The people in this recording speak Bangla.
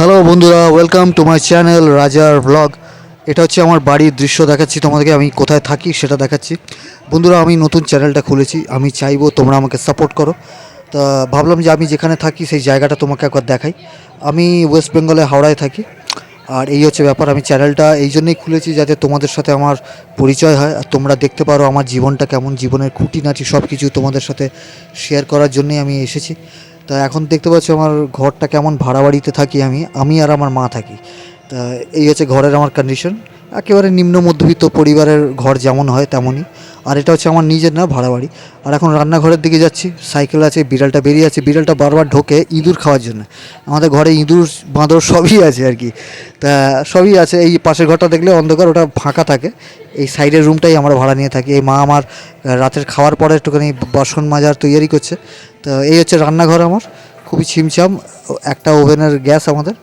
হ্যালো বন্ধুরা ওয়েলকাম টু মাই চ্যানেল রাজার ব্লগ এটা হচ্ছে আমার বাড়ির দৃশ্য, দেখাচ্ছি তোমাদেরকে, আমি কোথায় থাকি সেটা দেখাচ্ছি। বন্ধুরা, আমি নতুন চ্যানেলটা খুলেছি, আমি চাইব তোমরা আমাকে সাপোর্ট করো। তা ভাবলাম যে আমি যেখানে থাকি, সেই জায়গাটা তোমাকে একবার দেখাই। আমি ওয়েস্ট বেঙ্গলে হাওড়ায় থাকি, আর এই হচ্ছে ব্যাপার, আমি চ্যানেলটা এই জন্যই খুলেছি যাতে তোমাদের সাথে আমার পরিচয় হয়, আর তোমরা দেখতে পারো আমার জীবনটা কেমন, জীবনের খুঁটিনাটি সব কিছু তোমাদের সাথে শেয়ার করার জন্যই আমি এসেছি। তা এখন দেখতে পাচ্ছি আমার ঘরটা কেমন ভাড়া বাড়িতে থাকি আমি আমি আর আমার মা থাকি। তা এই হচ্ছে ঘরের আমার কন্ডিশন একেবারে নিম্ন মধ্যবিত্ত পরিবারের ঘর যেমন হয় তেমনই। আর এটা হচ্ছে আমার নিজের না ভাড়া বাড়ি আর এখন রান্নাঘরের দিকে যাচ্ছি, সাইকেল আছে, বিড়ালটা বেরিয়ে আছে, বিড়ালটা বারবার ঢোকে ইঁদুর খাওয়ার জন্য। আমাদের ঘরে ইঁদুর, বাঁদর সবই আছে আর কি। তা সবই আছে, এই পাশের ঘরটা দেখলে অন্ধকার, ওটা ফাঁকা থাকে। এই সাইডের রুমটাই আমরা ভাড়া নিয়ে থাকি। এই মা আমার রাতের খাওয়ার পরে একটুখানি বাসন মাজার তৈরি করছে। তো এই হচ্ছে রান্নাঘর আমার, খুবই ছিমছাম, একটা ওভেনের গ্যাস আমাদের।